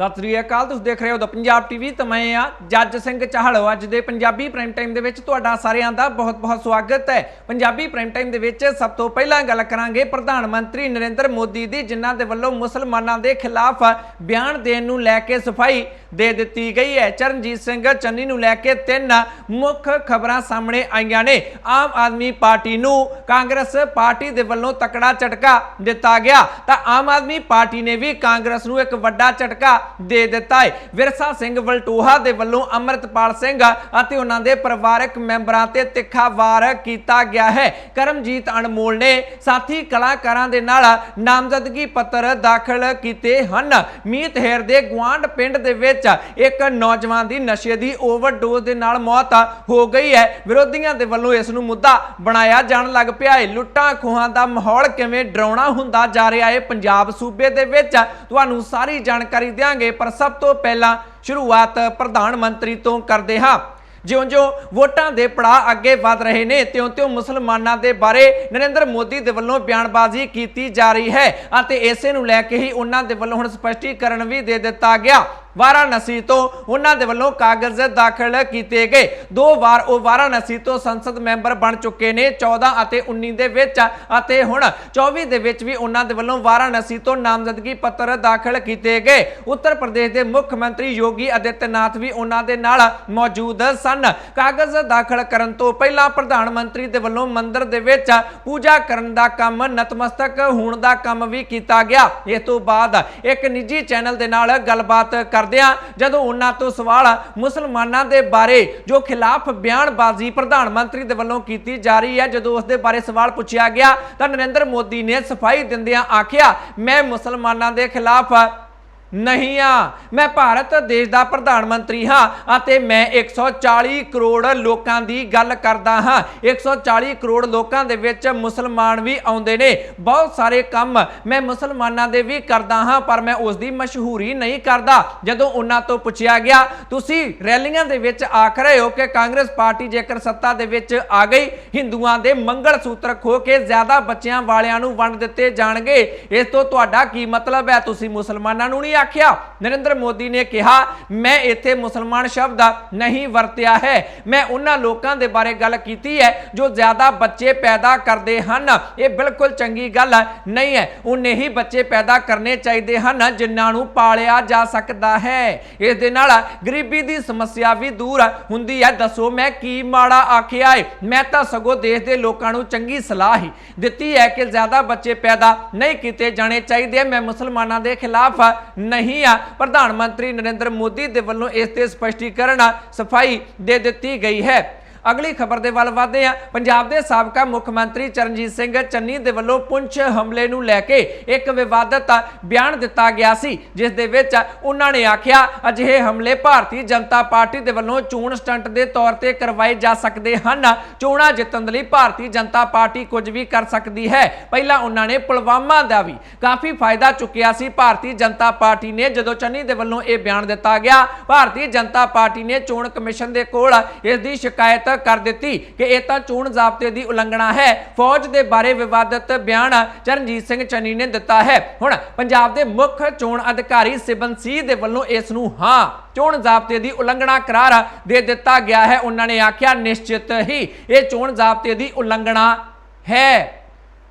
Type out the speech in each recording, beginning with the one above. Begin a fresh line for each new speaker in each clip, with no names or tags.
ਸਤਿ ਸ੍ਰੀ ਅਕਾਲ, ਤੁਸੀਂ ਦੇਖ ਰਹੇ ਹੋ ਦ ਪੰਜਾਬ ਟੀਵੀ ਤੇ ਮੈਂ ਆ ਜੱਜ ਸਿੰਘ ਚਾਹਲ। ਅੱਜ ਦੇ ਪੰਜਾਬੀ ਪ੍ਰਾਈਮ ਟਾਈਮ ਦੇ ਵਿੱਚ ਤੁਹਾਡਾ ਸਾਰਿਆਂ ਦਾ ਬਹੁਤ-ਬਹੁਤ ਸਵਾਗਤ ਹੈ। ਪੰਜਾਬੀ ਪ੍ਰਾਈਮ ਟਾਈਮ ਦੇ ਵਿੱਚ ਸਭ ਤੋਂ ਪਹਿਲਾਂ ਗੱਲ ਕਰਾਂਗੇ ਪ੍ਰਧਾਨ ਮੰਤਰੀ ਨਰਿੰਦਰ ਮੋਦੀ ਦੀ, ਜਿਨ੍ਹਾਂ ਦੇ ਵੱਲੋਂ ਮੁਸਲਮਾਨਾਂ ਦੇ ਖਿਲਾਫ ਬਿਆਨ ਦੇਣ ਨੂੰ ਲੈ ਕੇ ਸਫ਼ਾਈ ਦੇ ਦਿੱਤੀ ਗਈ ਹੈ। ਚਰਨਜੀਤ ਸਿੰਘ ਚੰਨੀ ਨੂੰ ਲੈ ਕੇ ਤਿੰਨ ਮੁੱਖ ਖਬਰਾਂ ਸਾਹਮਣੇ ਆਈਆਂ ਨੇ। ਆਮ ਆਦਮੀ ਪਾਰਟੀ ਨੂੰ ਕਾਂਗਰਸ ਪਾਰਟੀ ਦੇ ਵੱਲੋਂ ਤਕੜਾ ਝਟਕਾ ਦਿੱਤਾ ਗਿਆ। ਤਾਂ ਆਮ ਆਦਮੀ ਪਾਰਟੀ ਨੇ ਵੀ ਕਾਂਗਰਸ ਨੂੰ ਇੱਕ ਵੱਡਾ ਝਟਕਾ ਦੇ ਦਿੱਤਾ ਹੈ। ਵਿਰਸਾ ਸਿੰਘ ਵਲਟੋਹਾ ਦੇ ਵੱਲੋਂ ਅਮਰਤਪਾਲ ਸਿੰਘ ਅਤੇ ਉਹਨਾਂ ਦੇ ਪਰਿਵਾਰਕ ਮੈਂਬਰਾਂ ਤੇ ਤਿੱਖਾ ਵਾਰ ਕੀਤਾ ਗਿਆ ਹੈ। ਕਰਮਜੀਤ ਅਨਮੋਲ ਨੇ ਸਾਥੀ ਕਲਾਕਾਰਾਂ ਦੇ ਨਾਲ ਨਾਮਜ਼ਦਗੀ ਪੱਤਰ ਦਾਖਲ ਕੀਤੇ ਹਨ। ਮੀਤ ਹੇਰ ਦੇ ਗਵਾਂਡ ਪਿੰਡ ਦੇ ਵਿੱਚ ਇੱਕ ਨੌਜਵਾਨ ਦੀ ਨਸ਼ੇ ਦੀ ਓਵਰਡੋਜ਼ ਦੇ ਨਾਲ ਮੌਤ ਹੋ ਗਈ ਹੈ। ਵਿਰੋਧੀਆਂ ਦੇ ਵੱਲੋਂ ਇਸ ਨੂੰ ਮੁੱਦਾ ਬਣਾਇਆ ਜਾਣ ਲੱਗ ਪਿਆ ਹੈ। ਲੁੱਟਾਂ ਖੋਹਾਂ ਦਾ ਮਾਹੌਲ ਕਿਵੇਂ ਡਰਾਉਣਾ ਹੁੰਦਾ ਜਾ ਰਿਹਾ ਹੈ। ਪੰਜਾਬ ਸੂਬੇ ਦੇ ਵਿੱਚ ਤੁਹਾਨੂੰ ਸਾਰੀ ਜਾਣਕਾਰੀ ਦਿਆਂਗੇ। ਪਰ ਸਭ ਤੋਂ ਪਹਿਲਾਂ ਸ਼ੁਰੂਆਤ ਪ੍ਰਧਾਨ ਮੰਤਰੀ ਤੋਂ ਕਰਦੇ ਹਾਂ। ਜਿਉਂ-ਜਿਉਂ ਵੋਟਾਂ ਦੇ ਪੜਾਅ ਅੱਗੇ ਵਧ ਰਹੇ ਨੇ, ਤਿਉਂ-ਤਿਉਂ ਮੁਸਲਮਾਨਾਂ ਦੇ ਬਾਰੇ ਨਰਿੰਦਰ ਮੋਦੀ ਦੇ ਵੱਲੋਂ ਬਿਆਨਬਾਜ਼ੀ ਕੀਤੀ ਜਾ ਰਹੀ ਹੈ ਅਤੇ ਇਸੇ ਨੂੰ ਲੈ ਕੇ ਹੀ ਉਹਨਾਂ ਦੇ ਵੱਲੋਂ ਹੁਣ ਸਪਸ਼ਟੀਕਰਨ ਵੀ ਦੇ ਦਿੱਤਾ ਗਿਆ। ਵਾਰਾਣਸੀ ਤੋਂ ਉਹਨਾਂ ਦੇ ਵੱਲੋਂ ਕਾਗਜ਼ ਦਾਖਲ ਕੀਤੇ ਗਏ। ਦੋ ਵਾਰ ਉਹ ਵਾਰਾਣਸੀ ਤੋਂ ਸੰਸਦ ਮੈਂਬਰ ਬਣ ਚੁੱਕੇ ਨੇ 14 ਅਤੇ 19 ਦੇ ਵਿੱਚ। ਅਤੇ ਹੁਣ 24 ਦੇ ਵਿੱਚ ਵੀ ਉਹਨਾਂ ਦੇ ਵੱਲੋਂ ਵਾਰਾਣਸੀ ਤੋਂ ਨਾਮਜ਼ਦਗੀ ਪੱਤਰ ਦਾਖਲ ਕੀਤੇ ਗਏ। ਉੱਤਰ ਪ੍ਰਦੇਸ਼ ਦੇ ਮੁੱਖ ਮੰਤਰੀ ਯੋਗੀ ਆਦਿੱਤਿਆਨਾਥ ਵੀ ਉਹਨਾਂ ਦੇ ਨਾਲ ਮੌਜੂਦ ਸਨ। ਕਾਗਜ਼ ਦਾਖਲ ਕਰਨ ਤੋਂ ਪਹਿਲਾਂ ਪ੍ਰਧਾਨ ਮੰਤਰੀ ਦੇ ਵੱਲੋਂ ਮੰਦਿਰ ਦੇ ਵਿੱਚ ਪੂਜਾ ਕਰਨ ਦਾ ਕੰਮ ਨਤਮਸਤਕ ਹੋਣ ਦਾ ਕੰਮ ਵੀ ਕੀਤਾ ਗਿਆ। ਇਸ ਤੋਂ ਬਾਅਦ ਇੱਕ ਨਿੱਜੀ ਚੈਨਲ ਦੇ ਨਾਲ ਗੱਲਬਾਤ ਕਰਦਿਆਂ ਜਦੋਂ ਉਹਨਾਂ ਤੋਂ ਸਵਾਲ ਮੁਸਲਮਾਨਾਂ ਦੇ ਬਾਰੇ ਜੋ ਖਿਲਾਫ ਬਿਆਨਬਾਜ਼ੀ ਪ੍ਰਧਾਨ ਮੰਤਰੀ ਦੇ ਵੱਲੋਂ ਕੀਤੀ ਜਾ ਰਹੀ ਹੈ, ਜਦੋਂ ਉਸ ਦੇ ਬਾਰੇ ਸਵਾਲ ਪੁੱਛਿਆ ਗਿਆ, ਤਾਂ ਨਰਿੰਦਰ ਮੋਦੀ ਨੇ ਸਫ਼ਾਈ ਦਿੰਦਿਆਂ ਆਖਿਆ, ਮੈਂ ਮੁਸਲਮਾਨਾਂ ਦੇ ਖਿਲਾਫ ਨਹੀਂ ਆ। ਮੈਂ ਭਾਰਤ ਦੇਸ਼ ਦਾ ਪ੍ਰਧਾਨ ਮੰਤਰੀ ਹਾਂ ਅਤੇ ਮੈਂ 140 ਕਰੋੜ ਲੋਕਾਂ ਦੀ ਗੱਲ ਕਰਦਾ ਹਾਂ। 140 ਕਰੋੜ ਲੋਕਾਂ ਦੇ ਵਿੱਚ ਮੁਸਲਮਾਨ ਵੀ ਆਉਂਦੇ ਨੇ। ਬਹੁਤ ਸਾਰੇ ਕੰਮ ਮੈਂ ਮੁਸਲਮਾਨਾਂ ਦੇ ਵੀ ਕਰਦਾ ਹਾਂ, ਪਰ ਮੈਂ ਉਸ ਦੀ ਮਸ਼ਹੂਰੀ ਨਹੀਂ ਕਰਦਾ। ਜਦੋਂ ਉਹਨਾਂ ਤੋਂ ਪੁੱਛਿਆ ਗਿਆ, ਤੁਸੀਂ ਰੈਲੀਆਂ ਦੇ ਵਿੱਚ ਆਖ ਰਹੇ ਹੋ ਕਿ ਕਾਂਗਰਸ ਪਾਰਟੀ ਜੇਕਰ ਸੱਤਾ ਦੇ ਵਿੱਚ ਆ ਗਈ, ਹਿੰਦੂਆਂ ਦੇ ਮੰਗਲ ਸੂਤਰ ਖੋ ਕੇ ਜ਼ਿਆਦਾ ਬੱਚਿਆਂ ਵਾਲਿਆਂ ਨੂੰ ਵੰਡ ਦਿੱਤੇ ਜਾਣਗੇ? ਇਸ ਤੋਂ ਤੁਹਾਡਾ ਕੀ ਮਤਲਬ ਹੈ? ਤੁਸੀਂ ਮੁਸਲਮਾਨਾਂ ਨੂੰ ਨਹੀਂ ਆਖਿਆ, ਨਰਿੰਦਰ ਮੋਦੀ ਨੇ ਕਿਹਾ, ਮੈਂ ਇੱਥੇ ਮੁਸਲਮਾਨ ਸ਼ਬਦ ਨਹੀਂ ਵਰਤਿਆ ਹੈ। ਮੈਂ ਉਹਨਾਂ ਲੋਕਾਂ ਦੇ ਬਾਰੇ ਗੱਲ ਕੀਤੀ ਹੈ ਜੋ ਜ਼ਿਆਦਾ ਬੱਚੇ ਪੈਦਾ ਕਰਦੇ ਹਨ। ਇਹ ਬਿਲਕੁਲ ਚੰਗੀ ਗੱਲ ਨਹੀਂ ਹੈ। ਉਹਨੇ ਹੀ ਬੱਚੇ ਪੈਦਾ ਕਰਨੇ ਚਾਹੀਦੇ ਹਨ ਜਿਨ੍ਹਾਂ ਨੂੰ ਪਾਲਿਆ ਜਾ ਸਕਦਾ ਹੈ। ਇਸ ਦੇ ਨਾਲ ਗਰੀਬੀ ਦੀ ਸਮੱਸਿਆ ਵੀ ਦੂਰ ਹੁੰਦੀ ਹੈ। ਦੱਸੋ, ਮੈਂ ਕੀ ਮਾੜਾ ਆਖਿਆ ਹੈ ਮੈਂ ਤਾਂ ਸਗੋਂ ਦੇਸ਼ ਦੇ ਲੋਕਾਂ ਨੂੰ ਚੰਗੀ ਸਲਾਹ ਹੀ ਦਿੱਤੀ ਹੈ ਕਿ ਜ਼ਿਆਦਾ ਬੱਚੇ ਪੈਦਾ ਨਹੀਂ ਕੀਤੇ ਜਾਣੇ ਚਾਹੀਦੇ। ਮੈਂ ਮੁਸਲਮਾਨਾਂ ਦੇ ਖਿਲਾਫ ਨਹੀਂ ਆ। ਪ੍ਰਧਾਨ ਮੰਤਰੀ ਨਰਿੰਦਰ ਮੋਦੀ ਦੇ ਵੱਲੋਂ ਇਸ ਤੇ ਸਪਸ਼ਟੀਕਰਨ ਸਫ਼ਾਈ ਦੇ ਦਿੱਤੀ ਗਈ ਹੈ। ਅਗਲੀ ਖਬਰ ਦੇ ਵੱਲ ਵਧਦੇ ਹਾਂ। ਪੰਜਾਬ ਦੇ ਸਾਬਕਾ ਮੁੱਖ ਮੰਤਰੀ ਚਰਨਜੀਤ ਸਿੰਘ ਚੰਨੀ ਦੇ ਵੱਲੋਂ ਪੁੰਛ ਹਮਲੇ ਨੂੰ ਲੈ ਕੇ ਇੱਕ ਵਿਵਾਦਤ ਬਿਆਨ ਦਿੱਤਾ ਗਿਆ ਸੀ, ਜਿਸ ਦੇ ਵਿੱਚ ਉਹਨਾਂ ਨੇ ਆਖਿਆ, ਅਜਿਹੇ ਹਮਲੇ ਭਾਰਤੀ ਜਨਤਾ ਪਾਰਟੀ ਦੇ ਵੱਲੋਂ ਚੋਣ ਸਟੰਟ ਦੇ ਤੌਰ ਤੇ ਕਰਵਾਏ ਜਾ ਸਕਦੇ ਹਨ। ਚੋਣਾਂ ਜਿੱਤਣ ਦੇ ਲਈ ਭਾਰਤੀ ਜਨਤਾ ਪਾਰਟੀ ਕੁਝ ਵੀ ਕਰ ਸਕਦੀ ਹੈ। ਪਹਿਲਾਂ ਉਹਨਾਂ ਨੇ ਪੁਲਵਾਮਾ ਦਾ ਵੀ ਕਾਫੀ ਫਾਇਦਾ ਚੁੱਕਿਆ ਸੀ। ਭਾਰਤੀ ਜਨਤਾ ਪਾਰਟੀ ਨੇ ਜਦੋਂ ਚੰਨੀ ਦੇ ਵੱਲੋਂ ਇਹ ਬਿਆਨ ਦਿੱਤਾ ਗਿਆ, ਭਾਰਤੀ ਜਨਤਾ ਪਾਰਟੀ ਨੇ ਚੋਣ ਕਮਿਸ਼ਨ ਦੇ ਕੋਲ ਇਸ ਦੀ ਸ਼ਿਕਾਇਤ ਕਰ ਦਿੱਤੀ ਕਿ ਇਹ ਤਾਂ ਚੋਣ ਜ਼ਾਬਤੇ ਦੀ ਉਲੰਘਣਾ ਹੈ। ਫੌਜ ਦੇ ਬਾਰੇ ਵਿਵਾਦਤ ਬਿਆਨ ਚਰਨਜੀਤ ਸਿੰਘ ਚੰਨੀ ਨੇ ਦਿੱਤਾ ਹੈ। ਹੁਣ ਪੰਜਾਬ ਦੇ ਮੁੱਖ ਚੋਣ ਅਧਿਕਾਰੀ ਸਿਬਨ ਸੀ ਦੇ ਵੱਲੋਂ ਇਸ ਨੂੰ ਹਾਂ, ਚੋਣ ਜ਼ਾਬਤੇ ਦੀ ਉਲੰਘਣਾ ਕਰਾਰ ਦੇ ਦਿੱਤਾ ਗਿਆ ਹੈ। ਉਹਨਾਂ ਨੇ ਆਖਿਆ, ਨਿਸ਼ਚਿਤ ਹੀ ਇਹ ਚੋਣ ਜ਼ਾਬਤੇ ਦੀ ਉਲੰਘਣਾ ਹੈ।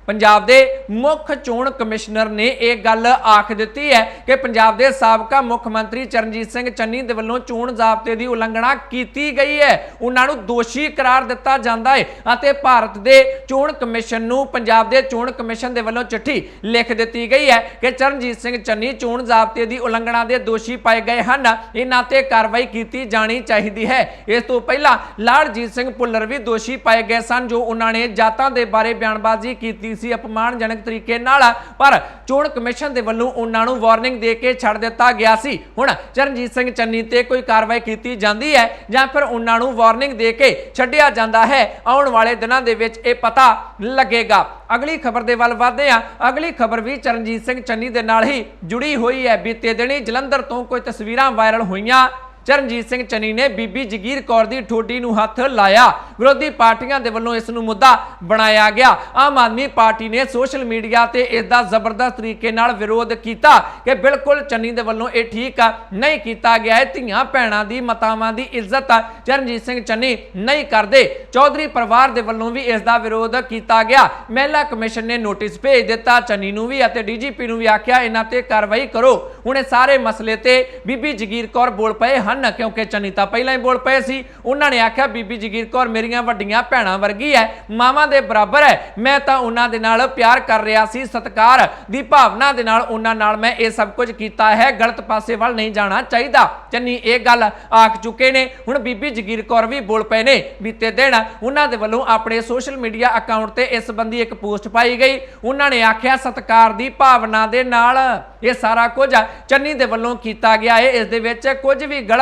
ਪੰਜਾਬ ਦੇ ਮੁੱਖ ਚੋਣ ਕਮਿਸ਼ਨਰ ਨੇ ਇਹ ਗੱਲ ਆਖ ਦਿੱਤੀ ਹੈ ਕਿ ਪੰਜਾਬ ਦੇ ਸਾਬਕਾ ਮੁੱਖ ਮੰਤਰੀ ਚਰਨਜੀਤ ਸਿੰਘ ਚੰਨੀ ਦੇ ਵੱਲੋਂ ਚੋਣ ਜ਼ਾਬਤੇ ਦੀ ਉਲੰਘਣਾ ਕੀਤੀ ਗਈ ਹੈ। ਉਹਨਾਂ ਨੂੰ ਦੋਸ਼ੀ ਕਰਾਰ ਦਿੱਤਾ ਜਾਂਦਾ ਹੈ ਅਤੇ ਭਾਰਤ ਦੇ ਚੋਣ ਕਮਿਸ਼ਨ ਨੂੰ ਪੰਜਾਬ ਦੇ ਚੋਣ ਕਮਿਸ਼ਨ ਦੇ ਵੱਲੋਂ ਚਿੱਠੀ ਲਿਖ ਦਿੱਤੀ ਗਈ ਹੈ ਕਿ ਚਰਨਜੀਤ ਸਿੰਘ ਚੰਨੀ ਚੋਣ ਜ਼ਾਬਤੇ ਦੀ ਉਲੰਘਣਾ ਦੇ ਦੋਸ਼ੀ ਪਾਏ ਗਏ ਹਨ। ਇਹਨਾਂ ਤੇ ਕਾਰਵਾਈ ਕੀਤੀ ਜਾਣੀ ਚਾਹੀਦੀ ਹੈ। ਇਸ ਤੋਂ ਪਹਿਲਾਂ ਲਾਲਜੀਤ ਸਿੰਘ ਭੁੱਲਰ ਵੀ ਦੋਸ਼ੀ ਪਾਏ ਗਏ ਸਨ, ਜੋ ਉਹਨਾਂ ਨੇ ਜਾਤਾਂ ਦੇ ਬਾਰੇ ਬਿਆਨਬਾਜ਼ੀ ਕੀਤੀ ਸੀ ਅਪਮਾਨਜਨਕ ਤਰੀਕੇ ਨਾਲ। ਪਰ ਚੋਣ ਕਮਿਸ਼ਨ ਦੇ ਵੱਲੋਂ ਉਹਨਾਂ ਨੂੰ ਵਾਰਨਿੰਗ ਦੇ ਕੇ ਛੱਡ ਦਿੱਤਾ ਗਿਆ ਸੀ। ਹੁਣ ਚਰਨਜੀਤ ਸਿੰਘ ਚੰਨੀ ਤੇ ਕੋਈ ਕਾਰਵਾਈ ਕੀਤੀ ਜਾਂਦੀ ਹੈ ਜਾਂ ਫਿਰ ਉਹਨਾਂ ਨੂੰ ਵਾਰਨਿੰਗ ਦੇ ਕੇ ਛੱਡਿਆ ਜਾਂਦਾ ਹੈ, ਆਉਣ ਵਾਲੇ ਦਿਨਾਂ ਦੇ ਵਿੱਚ ਇਹ ਪਤਾ ਲੱਗੇਗਾ। ਅਗਲੀ ਖਬਰ ਦੇ ਵੱਲ ਵਧਦੇ ਹਾਂ। ਅਗਲੀ ਖਬਰ ਵੀ ਚਰਨਜੀਤ ਸਿੰਘ ਚੰਨੀ ਦੇ ਨਾਲ ਹੀ ਜੁੜੀ ਹੋਈ ਹੈ। ਬੀਤੇ ਦਿਨੀ ਜਲੰਧਰ ਤੋਂ ਕੋਈ ਤਸਵੀਰਾਂ ਵਾਇਰਲ ਹੋਈਆਂ। ਚਰਨਜੀਤ ਸਿੰਘ ਚੰਨੀ ਨੇ ਬੀਬੀ ਜਗੀਰ ਕੌਰ ਦੀ ਠੋਡੀ ਨੂੰ ਹੱਥ ਲਾਇਆ। ਵਿਰੋਧੀ ਪਾਰਟੀਆਂ ਦੇ ਵੱਲੋਂ ਇਸ ਨੂੰ ਮੁੱਦਾ ਬਣਾਇਆ ਗਿਆ। ਆਮ ਆਦਮੀ ਪਾਰਟੀ ਨੇ ਸੋਸ਼ਲ ਮੀਡੀਆ ਤੇ ਇਸ ਦਾ ਜ਼ਬਰਦਸਤ ਤਰੀਕੇ ਨਾਲ ਵਿਰੋਧ ਕੀਤਾ ਕਿ ਬਿਲਕੁਲ ਚੰਨੀ ਦੇ ਵੱਲੋਂ ਇਹ ਠੀਕ ਨਹੀਂ ਕੀਤਾ ਗਿਆ ਹੈ। ਧੀਆਂ ਭੈਣਾਂ ਦੀ ਮਤਾਵਾਂ ਦੀ ਇੱਜ਼ਤ ਚਰਨਜੀਤ ਸਿੰਘ ਚੰਨੀ ਨਹੀਂ ਕਰਦੇ। ਚੌਧਰੀ ਪਰਿਵਾਰ ਦੇ ਵੱਲੋਂ ਵੀ ਇਸ ਦਾ ਵਿਰੋਧ ਕੀਤਾ ਗਿਆ। ਮਹਿਲਾ ਕਮਿਸ਼ਨ ਨੇ ਨੋਟਿਸ ਭੇਜ ਦਿੱਤਾ। ਚੰਨੀ ਨੂੰ ਵੀ ਅਤੇ ਡੀਜੀਪੀ ਨੂੰ ਵੀ ਆਖਿਆ, ਇਹਨਾਂ ਤੇ ਕਾਰਵਾਈ ਕਰੋ। ਹੁਣ ਇਹ ਸਾਰੇ ਮਸਲੇ ਤੇ ਬੀਬੀ ਜਗੀਰ ਕੌਰ ਬੋਲ ਪਏ ਹਨ, ਕਿਉਂਕਿ ਚੰਨੀ ਤਾਂ ਪਹਿਲਾਂ ਹੀ ਬੋਲ ਪਏ ਸੀ। ਉਹਨਾਂ ਨੇ ਆਖਿਆ, ਬੀਬੀ ਜਗੀਰ ਕੌਰ ਮੇਰੀਆਂ ਵੱਡੀਆਂ ਭੈਣਾਂ ਵਰਗੀ ਹੈ ਮਾਵਾਂ ਦੇ ਬਰਾਬਰ ਹੈ ਮੈਂ ਤਾਂ ਉਹਨਾਂ ਦੇ ਨਾਲ ਪਿਆਰ ਕਰ ਰਿਹਾ ਸੀ, ਸਤਿਕਾਰ ਦੀ ਭਾਵਨਾ ਦੇ ਨਾਲ ਉਹਨਾਂ ਨਾਲ ਮੈਂ ਇਹ ਸਭ ਕੁਝ ਕੀਤਾ ਹੈ। ਗਲਤ ਪਾਸੇ ਵੱਲ ਨਹੀਂ ਜਾਣਾ ਚਾਹੀਦਾ। ਚੰਨੀ ਇਹ ਗੱਲ ਆਖ ਚੁੱਕੇ ਨੇ। ਹੁਣ ਬੀਬੀ ਜਗੀਰ ਕੌਰ ਵੀ ਬੋਲ ਪਏ ਨੇ, ਬੀਤੇ ਦਿਨ ਉਹਨਾਂ ਦੇ ਵੱਲੋਂ ਆਪਣੇ ਸੋਸ਼ਲ ਮੀਡੀਆ ਅਕਾਊਂਟ ਤੇ ਇਸ ਸੰਬੰਧੀ ਇੱਕ ਪੋਸਟ ਪਾਈ ਗਈ। ਉਹਨਾਂ ਨੇ ਆਖਿਆ, ਸਤਿਕਾਰ ਦੀ ਭਾਵਨਾ ਦੇ ਨਾਲ ਇਹ ਸਾਰਾ ਕੁਝ ਚੰਨੀ ਦੇ ਵੱਲੋਂ ਕੀਤਾ ਗਿਆ ਹੈ ਇਸ ਦੇ ਵਿੱਚ ਕੁਝ ਵੀ ਗਲਤ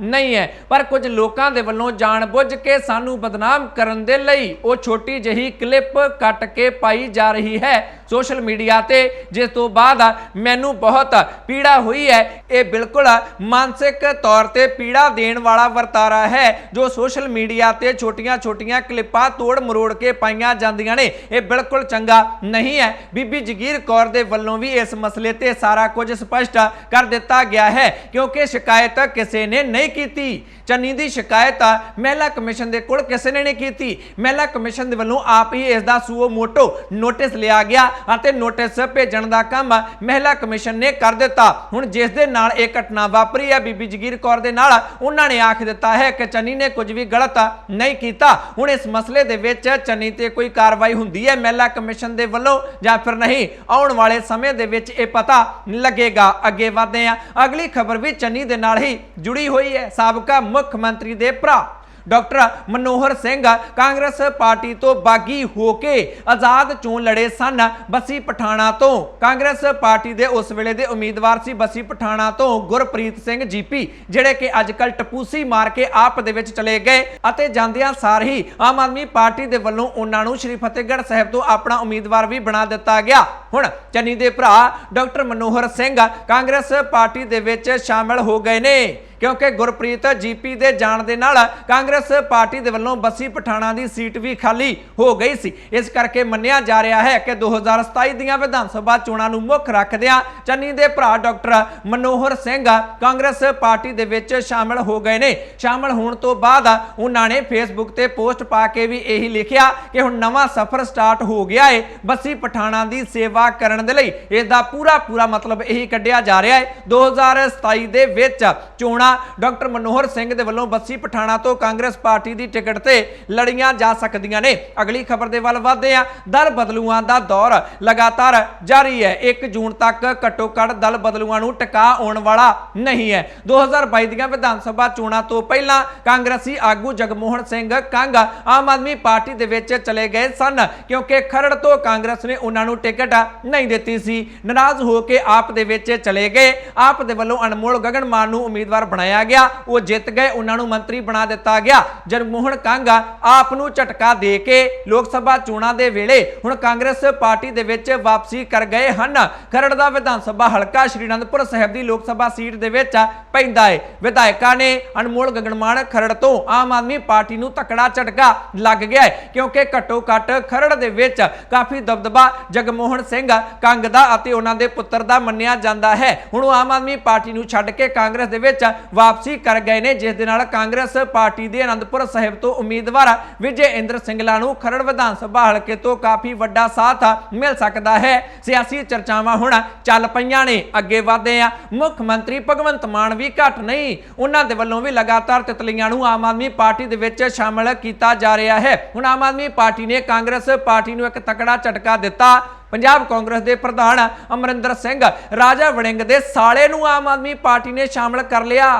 ਨਹੀਂ ਹੈ। ਪਰ ਕੁਝ ਲੋਕਾਂ ਦੇ ਵੱਲੋਂ ਜਾਣਬੁੱਝ ਕੇ ਸਾਨੂੰ ਬਦਨਾਮ ਕਰਨ ਦੇ ਲਈ ਉਹ ਛੋਟੀ ਜਿਹੀ ਕਲਿੱਪ ਕੱਟ ਕੇ ਪਾਈ ਜਾ ਰਹੀ ਹੈ। ਸੋਸ਼ਲ ਮੀਡੀਆ ਤੇ, ਜਿਸ ਤੋਂ ਬਾਅਦ ਮੈਨੂੰ ਬਹੁਤ ਪੀੜਾ ਹੋਈ ਹੈ। ਇਹ ਬਿਲਕੁਲ ਮਾਨਸਿਕ ਤੌਰ ਤੇ ਪੀੜਾ ਦੇਣ ਵਾਲਾ ਵਰਤਾਰਾ ਹੈ, ਜੋ ਸੋਸ਼ਲ ਮੀਡੀਆ ਤੇ ਛੋਟੀਆਂ-ਛੋਟੀਆਂ ਕਲਿੱਪਾਂ ਤੋੜ ਮਰੋੜ ਕੇ ਪਾਈਆਂ ਜਾਂਦੀਆਂ ਨੇ। ਇਹ ਬਿਲਕੁਲ ਚੰਗਾ ਨਹੀਂ ਹੈ। ਬੀਬੀ ਜਗੀਰ ਕੌਰ ਦੇ ਵੱਲੋਂ ਵੀ ਇਸ ਮਸਲੇ ਤੇ ਸਾਰਾ ਕੁਝ ਸਪਸ਼ਟ ਕਰ ਦਿੱਤਾ ਗਿਆ ਹੈ, ਕਿਉਂਕਿ ਸ਼ਿਕਾਇਤ ਕਿਸੇ ਨੇ ਨਹੀਂ ਕੀਤੀ। ਚੰਨੀ ਦੀ ਸ਼ਿਕਾਇਤ ਮਹਿਲਾ ਕਮਿਸ਼ਨ ਦੇ ਕੋਲ ਕਿਸੇ ਨੇ ਨਹੀਂ ਕੀਤੀ। ਮਹਿਲਾ ਕਮਿਸ਼ਨ ਦੇ ਵੱਲੋਂ ਆਪ ਹੀ ਇਸ ਦਾ ਸੂਓ ਮੋਟੋ ਨੋਟਿਸ ਲਿਆ ਗਿਆ। ਅਤੇ ਨੋਟਿਸ ਭੇਜਣ ਦਾ ਕੰਮ ਮਹਿਲਾ ਕਮਿਸ਼ਨ ਨੇ ਕਰ ਦਿੱਤਾ। ਹੁਣ ਜਿਸ ਦੇ ਨਾਲ ਇਹ ਘਟਨਾ ਵਾਪਰੀ ਹੈ, ਬੀਬੀ ਜਗੀਰ ਕੌਰ ਦੇ ਨਾਲ, ਉਹਨਾਂ ਨੇ ਆਖ ਦਿੱਤਾ ਹੈ ਕਿ ਚੰਨੀ ਨੇ ਕੁਝ ਵੀ ਗਲਤ ਨਹੀਂ ਕੀਤਾ। ਹੁਣ ਇਸ ਮਸਲੇ ਦੇ ਵਿੱਚ ਚੰਨੀ ਤੇ ਕੋਈ ਕਾਰਵਾਈ ਹੁੰਦੀ ਹੈ ਮਹਿਲਾ ਕਮਿਸ਼ਨ ਦੇ ਵੱਲੋਂ ਜਾਂ ਫਿਰ ਨਹੀਂ? ਆਉਣ ਵਾਲੇ ਸਮੇਂ ਦੇ ਵਿੱਚ ਇਹ ਪਤਾ ਲੱਗੇਗਾ। ਅੱਗੇ ਵਧਦੇ ਹਾਂ। ਅਗਲੀ ਖਬਰ ਵੀ ਚੰਨੀ ਦੇ ਨਾਲ ਹੀ ਜੁੜੀ ਹੋਈ ਹੈ। ਸਾਬਕਾ ਮੁੱਖ ਮੰਤਰੀ ਦੇ ਭਰਾ। ਡਾਕਟਰ ਮਨੋਹਰ ਸਿੰਘ, ਕਾਂਗਰਸ ਪਾਰਟੀ ਤੋਂ ਬਾਗੀ ਹੋ ਕੇ ਆਜ਼ਾਦ ਚੋਣ ਲੜੇ ਸਨ ਬਸੀ ਪਠਾਣਾ ਤੋਂ। ਕਾਂਗਰਸ ਪਾਰਟੀ ਦੇ ਉਸ ਵੇਲੇ ਦੇ ਉਮੀਦਵਾਰ ਸੀ ਬਸੀ ਪਠਾਣਾ ਤੋਂ ਗੁਰਪ੍ਰੀਤ ਸਿੰਘ ਜੀਪੀ, ਜਿਹੜੇ ਕਿ ਅੱਜ ਕੱਲ ਟਪੂਸੀ ਮਾਰ ਕੇ ਆਪ ਦੇ ਵਿੱਚ ਚਲੇ ਗਏ ਅਤੇ ਜਾਂਦਿਆਂ ਸਾਰ ਹੀ ਆਮ ਆਦਮੀ ਪਾਰਟੀ ਦੇ ਵੱਲੋਂ ਉਹਨਾਂ ਨੂੰ ਸ਼੍ਰੀ ਫਤਿਹਗੜ੍ਹ ਸਾਹਿਬ ਤੋਂ ਆਪਣਾ ਉਮੀਦਵਾਰ ਵੀ ਬਣਾ ਦਿੱਤਾ ਗਿਆ। ਹੁਣ ਚੰਨੀ ਦੇ ਭਰਾ ਡਾਕਟਰ ਮਨੋਹਰ ਸਿੰਘ ਕਾਂਗਰਸ ਪਾਰਟੀ ਦੇ ਵਿੱਚ ਸ਼ਾਮਲ ਹੋ ਗਏ ਨੇ। ਕਿਉਂਕਿ ਗੁਰਪ੍ਰੀਤ ਜੀਪੀ ਦੇ ਜਾਣ ਦੇ ਨਾਲ ਕਾਂਗਰਸ ਪਾਰਟੀ ਦੇ ਵੱਲੋਂ ਬੱਸੀ ਪਠਾਣਾ ਦੀ ਸੀਟ ਵੀ ਖਾਲੀ ਹੋ ਗਈ ਸੀ। ਇਸ ਕਰਕੇ ਮੰਨਿਆ ਜਾ ਰਿਹਾ ਹੈ ਕਿ 2027 ਦੀਆਂ ਵਿਧਾਨ ਸਭਾ ਚੋਣਾਂ ਨੂੰ ਮੁੱਖ ਰੱਖਦਿਆਂ ਚੰਨੀ ਦੇ ਭਰਾ ਡਾਕਟਰ ਮਨੋਹਰ ਸਿੰਘ ਕਾਂਗਰਸ ਪਾਰਟੀ ਦੇ ਵਿੱਚ ਸ਼ਾਮਲ ਹੋ ਗਏ ਨੇ। ਸ਼ਾਮਲ ਹੋਣ ਤੋਂ ਬਾਅਦ ਉਹਨਾਂ ਨੇ ਫੇਸਬੁੱਕ ਤੇ ਪੋਸਟ ਪਾ ਕੇ ਵੀ ਇਹੀ ਲਿਖਿਆ ਕਿ ਹੁਣ ਨਵਾਂ ਸਫ਼ਰ ਸਟਾਰਟ ਹੋ ਗਿਆ ਹੈ ਬੱਸੀ ਪਠਾਣਾ ਦੀ ਸੇਵਾ ਕਰਨ ਦੇ ਲਈ। ਇਸ ਦਾ ਪੂਰਾ ਪੂਰਾ ਮਤਲਬ ਇਹੀ ਕੱਢਿਆ ਜਾ ਰਿਹਾ ਹੈ 2027 ਦੇ ਵਿੱਚ ਚੋਣਾਂ ਡਾਕਟਰ ਮਨੋਹਰ ਸਿੰਘ ਦੇ ਵੱਲੋਂ ਬੱਸੀ ਪਠਾਣਾ ਤੋਂ ਕਾਂਗਰਸ ਪਾਰਟੀ ਦੀ ਟਿਕਟ ਤੇ ਲੜੀਆਂ ਜਾ ਸਕਦੀਆਂ ਨੇ। ਅਗਲੀ ਖਬਰ ਦੇ ਵੱਲ ਵਧਦੇ ਹਾਂ। ਦਲ ਬਦਲੂਆਂ ਦਾ ਦੌਰ ਲਗਾਤਾਰ ਜਾਰੀ ਹੈ। 1 ਜੂਨ ਤੱਕ ਘੱਟੋ ਘੱਟ ਦਲ ਬਦਲੂਆਂ ਨੂੰ ਟਿਕਾ ਆਉਣ ਵਾਲਾ ਨਹੀਂ ਹੈ। 2022 ਦੀਆਂ ਵਿਧਾਨ ਸਭਾ ਚੋਣਾਂ ਤੋਂ ਪਹਿਲਾਂ ਕਾਂਗਰਸੀ ਆਗੂ ਜਗਮੋਹਨ ਸਿੰਘ ਕੰਗ ਆਮ ਆਦਮੀ ਪਾਰਟੀ ਦੇ ਵਿੱਚ ਚਲੇ ਗਏ ਸਨ ਕਿਉਂਕਿ ਖਰੜ ਤੋਂ ਕਾਂਗਰਸ ਨੇ ਉਹਨਾਂ ਨੂੰ ਟਿਕਟ ਨਹੀਂ ਦਿੱਤੀ ਸੀ। ਨਾਰਾਜ਼ ਹੋ ਕੇ ਆਪ ਦੇ ਵਿੱਚ ਚਲੇ ਗਏ। ਆਪ ਦੇ ਵੱਲੋਂ ਅਨਮੋਲ ਗਗਨ ਮਾਨ ਨੂੰ ਉਮੀਦਵਾਰ ਬਣਾਇਆ ਗਿਆ, ਉਹ ਜਿੱਤ ਗਏ, ਉਹਨਾਂ ਨੂੰ ਮੰਤਰੀ ਬਣਾ ਦਿੱਤਾ ਗਿਆ। ਜਗਮੋਹਨ ਕੰਗ ਆਪ ਨੂੰ ਝਟਕਾ ਦੇ ਕੇ ਲੋਕ ਸਭਾ ਚੋਣਾਂ ਦੇ ਵੇਲੇ ਹੁਣ ਕਾਂਗਰਸ ਪਾਰਟੀ ਦੇ ਵਿੱਚ ਵਾਪਸੀ ਕਰ ਗਏ ਹਨ। ਖਰੜ ਦਾ ਵਿਧਾਨ ਸਭਾ ਹਲਕਾ ਸ਼੍ਰੀ ਅਨੰਦਪੁਰ ਸਾਹਿਬ ਦੀ ਲੋਕ ਸਭਾ ਸੀਟ ਦੇ ਵਿੱਚ ਪੈਂਦਾ ਹੈ ਵਿਧਾਇਕਾਂ ਨੇ ਅਨਮੋਲ ਗਗਨਮਾਨ ਖਰੜ ਤੋਂ ਆਮ ਆਦਮੀ ਪਾਰਟੀ ਨੂੰ ਤਕੜਾ ਝਟਕਾ ਲੱਗ ਗਿਆ ਹੈ ਕਿਉਂਕਿ ਘੱਟੋ ਘੱਟ ਖਰੜ ਦੇ ਵਿੱਚ ਕਾਫੀ ਦਬਦਬਾ ਜਗਮੋਹਨ ਸਿੰਘ ਕੰਗ ਦਾ ਅਤੇ ਉਹਨਾਂ ਦੇ ਪੁੱਤਰ ਦਾ ਮੰਨਿਆ ਜਾਂਦਾ ਹੈ। ਹੁਣ ਉਹ ਆਮ ਆਦਮੀ ਪਾਰਟੀ ਨੂੰ ਛੱਡ ਕੇ ਕਾਂਗਰਸ ਦੇ ਵਿੱਚ ਵਾਪਸੀ ਕਰ ਗਏ ਨੇ, ਜਿਸ ਦੇ ਨਾਲ ਕਾਂਗਰਸ ਪਾਰਟੀ ਦੇ ਅਨੰਦਪੁਰ ਸਾਹਿਬ ਤੋਂ ਉਮੀਦਵਾਰ ਵਿਜੇ ਇੰਦਰ ਸਿੰਗਲਾ ਨੂੰ ਖਰੜ ਵਿਧਾਨ ਸਭਾ ਹਲਕੇ ਤੋਂ ਕਾਫੀ ਵੱਡਾ ਸਾਥ ਮਿਲ ਸਕਦਾ ਹੈ। ਸਿਆਸੀ ਚਰਚਾਵਾਂ ਹੁਣ ਚੱਲ ਪਈਆਂ ਨੇ, ਅੱਗੇ ਵਧਦੇ ਆ ਮੁੱਖ ਮੰਤਰੀ ਭਗਵੰਤ ਮਾਨ ਵੀ ਘੱਟ ਨਹੀਂ, ਉਹਨਾਂ ਦੇ ਵੱਲੋਂ ਵੀ ਲਗਾਤਾਰ ਤਿਤਲੀਆਂ ਨੂੰ ਆਮ ਆਦਮੀ ਪਾਰਟੀ ਦੇ ਵਿੱਚ ਸ਼ਾਮਲ ਕੀਤਾ ਜਾ ਰਿਹਾ ਹੈ। ਹੁਣ ਆਮ ਆਦਮੀ ਪਾਰਟੀ ਨੇ ਕਾਂਗਰਸ ਪਾਰਟੀ ਨੂੰ ਇੱਕ ਤਕੜਾ ਝਟਕਾ ਦਿੱਤਾ। ਪੰਜਾਬ ਕਾਂਗਰਸ ਦੇ ਪ੍ਰਧਾਨ ਅਮਰਿੰਦਰ ਸਿੰਘ, ਰਾਜਾ ਵੜਿੰਗ ਦੇ ਸਾਲੇ ਨੂੰ ਆਮ ਆਦਮੀ ਪਾਰਟੀ ਨੇ ਸ਼ਾਮਲ ਕਰ ਲਿਆ।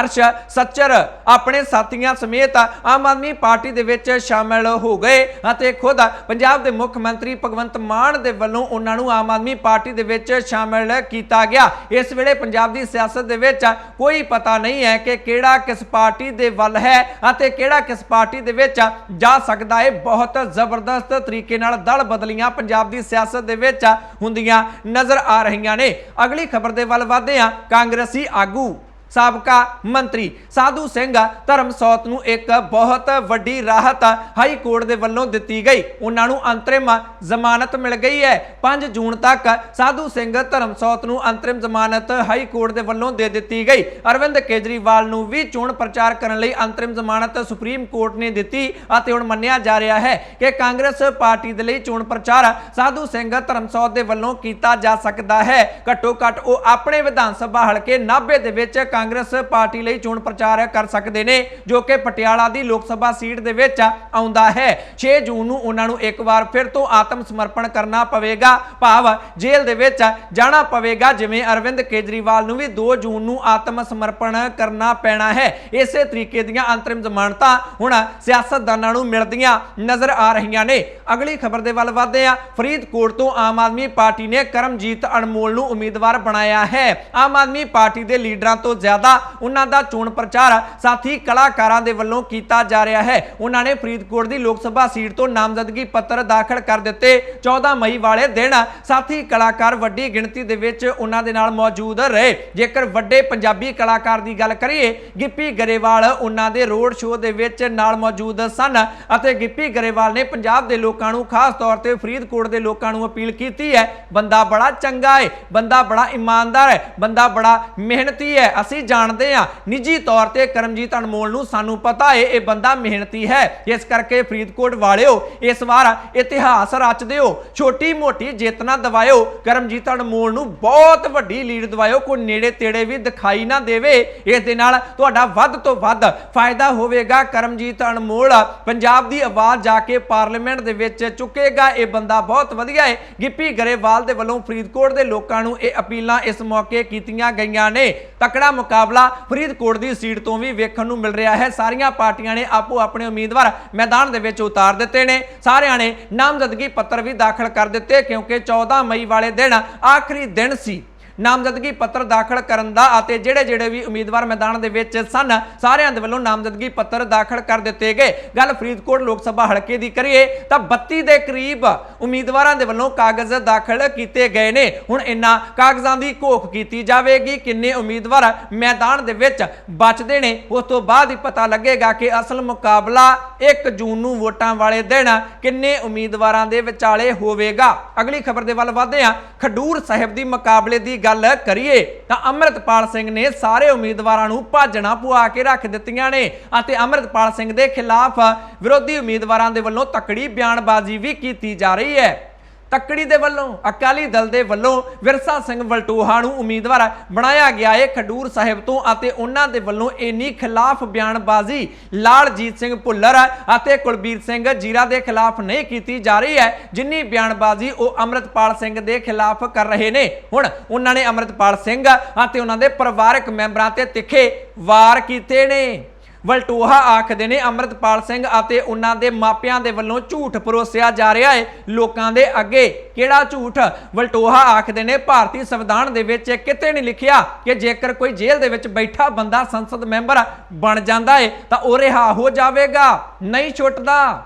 ਅਰਸ਼ ਸੱਚਰ ਆਪਣੇ ਸਾਥੀਆਂ ਸਮੇਤ ਆਮ ਆਦਮੀ ਪਾਰਟੀ ਦੇ ਵਿੱਚ ਸ਼ਾਮਲ ਹੋ ਗਏ ਅਤੇ ਖੁਦ ਪੰਜਾਬ ਦੇ ਮੁੱਖ ਮੰਤਰੀ ਭਗਵੰਤ ਮਾਨ ਦੇ ਵੱਲੋਂ ਉਹਨਾਂ ਨੂੰ ਆਮ ਆਦਮੀ ਪਾਰਟੀ ਦੇ ਵਿੱਚ ਸ਼ਾਮਲ ਕੀਤਾ ਗਿਆ। ਇਸ ਵੇਲੇ ਪੰਜਾਬ ਦੀ ਸਿਆਸਤ ਦੇ ਵਿੱਚ ਕੋਈ ਪਤਾ ਨਹੀਂ ਹੈ ਕਿ ਕਿਹੜਾ ਕਿਸ ਪਾਰਟੀ ਦੇ ਵੱਲ ਹੈ ਅਤੇ ਕਿਹੜਾ ਕਿਸ ਪਾਰਟੀ ਦੇ ਵਿੱਚ ਜਾ ਸਕਦਾ ਹੈ। ਬਹੁਤ ਜ਼ਬਰਦਸਤ ਤਰੀਕੇ ਨਾਲ ਦਲ ਬਦਲੀਆਂ ਪੰਜਾਬ ਦੀ ਸਿਆਸਤ ਦੇ ਵਿੱਚ ਹੁੰਦੀਆਂ ਨਜ਼ਰ ਆ ਰਹੀਆਂ ਨੇ। ਅਗਲੀ ਖਬਰ ਦੇ ਵੱਲ ਵਧਦੇ ਹਾਂ। ਕਾਂਗਰਸੀ ਆਗੂ ਸਾਬਕਾ ਮੰਤਰੀ ਸਾਧੂ ਸਿੰਘ ਧਰਮਸੌਤ ਨੂੰ ਇੱਕ ਬਹੁਤ ਵੱਡੀ ਰਾਹਤ ਹਾਈ ਕੋਰਟ ਦੇ ਵੱਲੋਂ ਦਿੱਤੀ ਗਈ। ਉਹਨਾਂ ਨੂੰ ਅੰਤਰਿਮ ਜ਼ਮਾਨਤ ਮਿਲ ਗਈ ਹੈ। 5 ਜੂਨ ਤੱਕ ਸਾਧੂ ਸਿੰਘ ਧਰਮਸੌਤ ਨੂੰ ਅੰਤਰਿਮ ਜ਼ਮਾਨਤ ਹਾਈ ਕੋਰਟ ਦੇ ਵੱਲੋਂ ਦੇ ਦਿੱਤੀ ਗਈ। ਅਰਵਿੰਦ ਕੇਜਰੀਵਾਲ ਨੂੰ ਵੀ ਚੋਣ ਪ੍ਰਚਾਰ ਕਰਨ ਲਈ ਅੰਤਰਿਮ ਜ਼ਮਾਨਤ ਸੁਪਰੀਮ ਕੋਰਟ ਨੇ ਦਿੱਤੀ ਅਤੇ ਹੁਣ ਮੰਨਿਆ ਜਾ ਰਿਹਾ ਹੈ ਕਿ ਕਾਂਗਰਸ ਪਾਰਟੀ ਦੇ ਲਈ ਚੋਣ ਪ੍ਰਚਾਰ ਸਾਧੂ ਸਿੰਘ ਧਰਮਸੌਤ ਦੇ ਵੱਲੋਂ ਕੀਤਾ ਜਾ ਸਕਦਾ ਹੈ। ਘੱਟੋ ਘੱਟ ਉਹ ਆਪਣੇ ਵਿਧਾਨ ਸਭਾ ਹਲਕੇ ਨਾਭੇ ਦੇ ਵਿੱਚ ਕਾਂਗਰਸ ਪਾਰਟੀ ਲਈ ਚੋਣ ਪ੍ਰਚਾਰ ਕਰ ਸਕਦੇ ਨੇ, ਜੋ ਕਿ ਪਟਿਆਲਾ ਦੀ ਲੋਕ ਸਭਾ ਸੀਟ ਦੇ ਵਿੱਚ ਆਉਂਦਾ ਹੈ। 6 ਜੂਨ ਨੂੰ ਉਹਨਾਂ ਨੂੰ ਇੱਕ ਵਾਰ ਫਿਰ ਤੋਂ ਆਤਮ ਸਮਰਪਣ ਕਰਨਾ ਪਵੇਗਾ। ਭਾਵ ਜੇਲ੍ਹ ਦੇ ਵਿੱਚ ਜਾਣਾ ਪਵੇਗਾ, ਜਿਵੇਂ ਅਰਵਿੰਦ ਕੇਜਰੀਵਾਲ ਨੂੰ ਵੀ 2 ਜੂਨ ਨੂੰ ਆਤਮ ਸਮਰਪਣ ਕਰਨਾ ਪੈਣਾ ਹੈ। ਇਸੇ ਤਰੀਕੇ ਦੀਆਂ ਅੰਤਰਿਮ ਜ਼ਮਾਨਤਾਂ ਹੁਣ ਸਿਆਸਤਦਾਨਾਂ ਨੂੰ ਮਿਲਦੀਆਂ ਨਜ਼ਰ ਆ ਰਹੀਆਂ ਨੇ। ਅਗਲੀ ਖਬਰ ਦੇ ਵੱਲ ਵਧਦੇ ਆ ਫਰੀਦਕੋਟ ਤੋਂ ਆਮ ਆਦਮੀ ਪਾਰਟੀ ਨੇ ਕਰਮਜੀਤ ਅਨਮੋਲ ਨੂੰ ਉਮੀਦਵਾਰ ਬਣਾਇਆ ਹੈ। ਆਮ ਆਦਮੀ ਪਾਰਟੀ ਦੇ ਲੀਡਰਾਂ ਤੋਂ ਜ਼ਿਆਦਾ ਉਹਨਾਂ ਦਾ ਚੋਣ ਪ੍ਰਚਾਰ ਸਾਥੀ ਕਲਾਕਾਰਾਂ ਦੇ ਵੱਲੋਂ ਕੀਤਾ ਜਾ ਰਿਹਾ ਹੈ। ਉਹਨਾਂ ਨੇ ਫਰੀਦਕੋਟ ਦੀ ਲੋਕ ਸਭਾ ਸੀਟ ਤੋਂ ਨਾਮਜ਼ਦਗੀ ਪੱਤਰ ਦਾਖਲ ਕਰ ਦਿੱਤੇ। 14 ਮਈ ਵਾਲੇ ਦਿਨ ਸਾਥੀ ਕਲਾਕਾਰ ਵੱਡੀ ਗਿਣਤੀ ਦੇ ਵਿੱਚ ਉਹਨਾਂ ਦੇ ਨਾਲ ਮੌਜੂਦ ਰਹੇ। ਜੇਕਰ ਵੱਡੇ ਪੰਜਾਬੀ ਕਲਾਕਾਰ ਦੀ ਗੱਲ ਕਰੀਏ, ਗਿੱਪੀ ਗਰੇਵਾਲ ਉਹਨਾਂ ਦੇ ਰੋਡ ਸ਼ੋਅ ਦੇ ਵਿੱਚ ਨਾਲ ਮੌਜੂਦ ਸਨ ਅਤੇ ਗਿੱਪੀ ਗਰੇਵਾਲ ਨੇ ਪੰਜਾਬ ਦੇ ਲੋਕਾਂ ਨੂੰ ਖਾਸ ਤੌਰ ਤੇ ਫਰੀਦਕੋਟ ਦੇ ਲੋਕਾਂ ਨੂੰ ਅਪੀਲ ਕੀਤੀ ਹੈ, ਬੰਦਾ ਬੜਾ ਚੰਗਾ ਹੈ ਬੰਦਾ ਬੜਾ ਇਮਾਨਦਾਰ ਹੈ, ਬੰਦਾ ਬੜਾ ਮਿਹਨਤੀ ਹੈ। ਅਸੀਂ ਜਾਣਦੇ ਹਾਂ ਨਿੱਜੀ ਤੌਰ ਤੇ ਕਰਮਜੀਤ ਅਨਮੋਲ ਨੂੰ ਸਾਨੂੰ ਪਤਾ ਏ, ਇਹ ਬੰਦਾ ਮਿਹਨਤੀ ਹੈ। ਇਸ ਕਰਕੇ ਫਰੀਦਕੋਟ ਵਾਲਿਓ, ਇਸ ਵਾਰ ਇਤਿਹਾਸ ਰਚ ਦਿਓ। ਛੋਟੀ ਮੋਟੀ ਜਿੱਤ ਨਾ ਕਰਮਜੀਤ ਅਨਮੋਲ ਨੂੰ ਬਹੁਤ ਵੱਡੀ ਲੀਡ ਦਿਵਾਇਓ। ਕੋਈ ਨੇੜੇ ਤੇੜੇ ਵੀ ਦਿਖਾਈ ਨਾ ਦੇਵੇ। ਇਸ ਦੇ ਨਾਲ ਤੁਹਾਡਾ ਵੱਧ ਤੋਂ ਵੱਧ ਫਾਇਦਾ ਹੋਵੇਗਾ। ਕਰਮਜੀਤ ਅਨਮੋਲ, ਪੰਜਾਬ ਦੀ ਆਵਾਜ਼ ਜਾ ਕੇ ਪਾਰਲੀਮੈਂਟ ਦੇ ਵਿੱਚ ਚੁੱਕੇਗਾ। ਇਹ ਬੰਦਾ ਬਹੁਤ ਵਧੀਆ ਹੈ ਗਿੱਪੀ ਗਰੇਵਾਲ ਦੇ ਵੱਲੋਂ ਫਰੀਦਕੋਟ ਦੇ ਲੋਕਾਂ ਨੂੰ ਇਹ ਅਪੀਲਾਂ ਇਸ ਮੌਕੇ ਕੀਤੀਆਂ ਗਈਆਂ ਨੇ। ਤਕੜਾ ਮੁਕਾਬਲਾ ਫਰੀਦਕੋਟ ਦੀ ਸੀਟ ਤੋਂ ਵੀ ਵੇਖਣ ਨੂੰ ਮਿਲ ਰਿਹਾ ਹੈ। ਸਾਰੀਆਂ ਪਾਰਟੀਆਂ ਨੇ ਆਪੋ ਆਪਣੇ ਉਮੀਦਵਾਰ ਮੈਦਾਨ ਦੇ ਵਿੱਚ ਉਤਾਰ ਦਿੱਤੇ ਨੇ। ਸਾਰਿਆਂ ਨੇ ਨਾਮਜ਼ਦਗੀ ਪੱਤਰ ਵੀ ਦਾਖਲ ਕਰ ਦਿੱਤੇ ਕਿਉਂਕਿ 14 ਮਈ ਵਾਲੇ ਦਿਨ ਆਖਰੀ ਦਿਨ ਸੀ। ਨਾਮਜ਼ਦਗੀ ਪੱਤਰ ਦਾਖਲ ਕਰਨ ਦਾ ਅਤੇ ਜਿਹੜੇ ਜਿਹੜੇ ਵੀ ਉਮੀਦਵਾਰ ਮੈਦਾਨ ਦੇ ਵਿੱਚ ਸਨ, ਸਾਰਿਆਂ ਦੇ ਵੱਲੋਂ ਨਾਮਜ਼ਦਗੀ ਪੱਤਰ ਦਾਖਲ ਕਰ ਦਿੱਤੇ ਗਏ। ਗੱਲ ਫਰੀਦਕੋਟ ਲੋਕ ਸਭਾ ਹਲਕੇ ਦੀ ਕਰੀਏ ਤਾਂ 32 ਦੇ ਕਰੀਬ ਉਮੀਦਵਾਰਾਂ ਦੇ ਵੱਲੋਂ ਕਾਗਜ਼ ਦਾਖਲ ਕੀਤੇ ਗਏ ਨੇ। ਹੁਣ ਇਹਨਾਂ ਕਾਗਜ਼ਾਂ ਦੀ ਘੋਖ ਕੀਤੀ ਜਾਵੇਗੀ, ਕਿੰਨੇ ਉਮੀਦਵਾਰ ਮੈਦਾਨ ਦੇ ਵਿੱਚ ਬਚਦੇ ਨੇ, ਉਸ ਤੋਂ ਬਾਅਦ ਹੀ ਪਤਾ ਲੱਗੇਗਾ ਕਿ ਅਸਲ ਮੁਕਾਬਲਾ 1 ਜੂਨ ਨੂੰ ਵੋਟਾਂ ਵਾਲੇ ਦਿਨ ਕਿੰਨੇ ਉਮੀਦਵਾਰਾਂ ਦੇ ਵਿਚਾਲੇ ਹੋਵੇਗਾ। ਅਗਲੀ ਖਬਰ ਦੇ ਵੱਲ ਵਧਦੇ ਹਾਂ। ਖਡੂਰ ਸਾਹਿਬ ਦੀ ਮੁਕਾਬਲੇ ਦੀ ਗੱਲ ਕਰੀਏ ਤਾਂ ਅੰਮ੍ਰਿਤਪਾਲ ਸਿੰਘ ਨੇ ਸਾਰੇ ਉਮੀਦਵਾਰਾਂ ਨੂੰ ਭਾਜਣਾ ਪੁਆ ਕੇ ਰੱਖ ਦਿੱਤੀਆਂ ਨੇ ਅਤੇ ਅੰਮ੍ਰਿਤਪਾਲ ਸਿੰਘ ਦੇ ਖਿਲਾਫ ਵਿਰੋਧੀ ਉਮੀਦਵਾਰਾਂ ਦੇ ਵੱਲੋਂ ਤਕੜੀ ਬਿਆਨਬਾਜ਼ੀ ਵੀ ਕੀਤੀ ਜਾ ਰਹੀ ਹੈ। ਤੱਕੜੀ ਦੇ ਵੱਲੋਂ, ਅਕਾਲੀ ਦਲ ਦੇ ਵੱਲੋਂ ਵਿਰਸਾ ਸਿੰਘ ਵਲਟੋਹਾ ਨੂੰ ਉਮੀਦਵਾਰ ਬਣਾਇਆ ਗਿਆ ਹੈ ਖਡੂਰ ਸਾਹਿਬ ਤੋਂ ਅਤੇ ਉਹਨਾਂ ਦੇ ਵੱਲੋਂ ਇੰਨੀ ਖਿਲਾਫ ਬਿਆਨਬਾਜ਼ੀ ਲਾਲਜੀਤ ਸਿੰਘ ਭੁੱਲਰ ਅਤੇ ਕੁਲਬੀਰ ਸਿੰਘ ਜੀਰਾ ਦੇ ਖਿਲਾਫ ਨਹੀਂ ਕੀਤੀ ਜਾ ਰਹੀ ਹੈ, ਜਿੰਨੀ ਬਿਆਨਬਾਜ਼ੀ ਉਹ ਅੰਮ੍ਰਿਤਪਾਲ ਸਿੰਘ ਦੇ ਖਿਲਾਫ ਕਰ ਰਹੇ ਨੇ। ਹੁਣ ਉਹਨਾਂ ਨੇ ਅੰਮ੍ਰਿਤਪਾਲ ਸਿੰਘ ਅਤੇ ਉਹਨਾਂ ਦੇ ਪਰਿਵਾਰਕ ਮੈਂਬਰਾਂ ਤੇ ਤਿੱਖੇ ਵਾਰ ਕੀਤੇ ਨੇ। ਵਲਟੋਹਾ ਆਖਦੇ ਨੇ, ਅੰਮ੍ਰਿਤਪਾਲ ਸਿੰਘ ਅਤੇ ਉਹਨਾਂ ਦੇ ਮਾਪਿਆਂ ਦੇ ਵੱਲੋਂ ਝੂਠ ਪਰੋਸਿਆ ਜਾ ਰਿਹਾ ਹੈ। ਲੋਕਾਂ ਦੇ ਅੱਗੇ ਕਿਹੜਾ ਝੂਠ? ਵਲਟੋਹਾ ਆਖਦੇ ਨੇ, ਭਾਰਤੀ ਸੰਵਿਧਾਨ ਦੇ ਵਿੱਚ ਕਿਤੇ ਨਹੀਂ ਲਿਖਿਆ ਕਿ ਜੇਕਰ ਕੋਈ ਜੇਲ੍ਹ ਦੇ ਵਿੱਚ ਬੈਠਾ ਬੰਦਾ ਸੰਸਦ ਮੈਂਬਰ ਬਣ ਜਾਂਦਾ ਹੈ ਤਾਂ ਉਹ ਰਿਹਾ ਹੋ ਜਾਵੇਗਾ। ਨਹੀਂ ਛੁੱਟਦਾ।